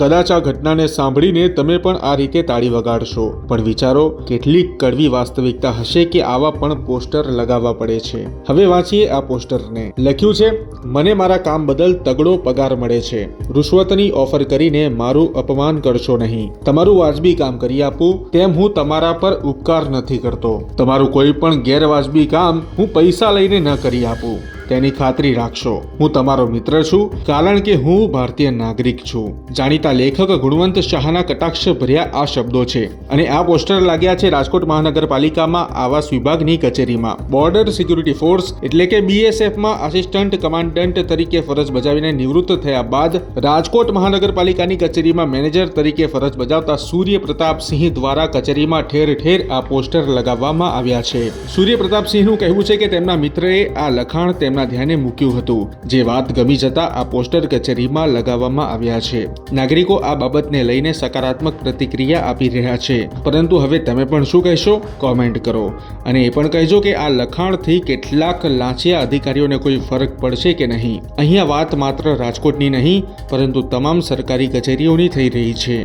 કદાચ આ ઘટનાને સાંભળીને તમે પણ આ રીતે તાળી વગાડશો. પણ વિચારો, કેટલીક કડવી વાસ્તવિકતા હશે કે આવા પણ પોસ્ટર લગાવવા પડે છે. હવે વાંચીએ આ પોસ્ટરને. લખ્યું છે, મને મારા કામ બદલ તગડો પગાર મળે છે. રૂશ્વતની ઓફર કરીને મારું અપમાન કરશો નહીં. તમારું વાજબી કામ કરી આપું, તેમ હું તમારા પર ઉપકાર નથી કરતો. તમારું કોઈ પણ ગેરવાજબી કામ હું પૈસા લઈને ન કરી આપું. તેની ખાતરી રાખશો. હું તમારો મિત્ર છું, કારણ કે હું ભારતીય નાગરિક છું. જાણીતા લેખક ગુણવંત શાહના કટાક્ષ ભર્યા આ શબ્દો છે. અને આ પોસ્ટર લાગ્યા છે રાજકોટ મહાનગરપાલિકામાં આવાસ વિભાગની કચેરીમાં. બોર્ડર સિક્યુરિટી ફોર્સ એટલે કે બીએસએફમાં આસિસ્ટન્ટ કમાન્ડન્ટ તરીકે ફરજ બજાવીને નિવૃત્ત થયા બાદ રાજકોટ મહાનગરપાલિકાની કચેરીમાં મેનેજર તરીકે ફરજ બજાવતા સૂર્ય પ્રતાપસિંહ દ્વારા કચેરીમાં ઠેર ઠેર આ પોસ્ટર લગાવવામાં આવ્યા છે. સૂર્ય પ્રતાપસિંહનું કહેવું છે કે તેમના મિત્રએ આ લખાણ તેમના ધ્યાને મૂક્યું હતું. જે વાત ગમી જતા આ પોસ્ટર કચેરીમાં લગાવવામાં આવ્યા છે. નાગરિકો આ બાબતને લઈને સકારાત્મક પ્રતિક્રિયા આપી રહ્યા છે. પરંતુ હવે તમે પણ શું કહેશો? કોમેન્ટ કરો. અને એ પણ કહેજો કે આ લખાણથી કેટલાક લાંચિયા અધિકારીઓને કોઈ ફરક પડશે કે નહીં. અહીંયા વાત માત્ર રાજકોટની નહીં, પરંતુ તમામ સરકારી કચેરીઓની થઈ રહી છે.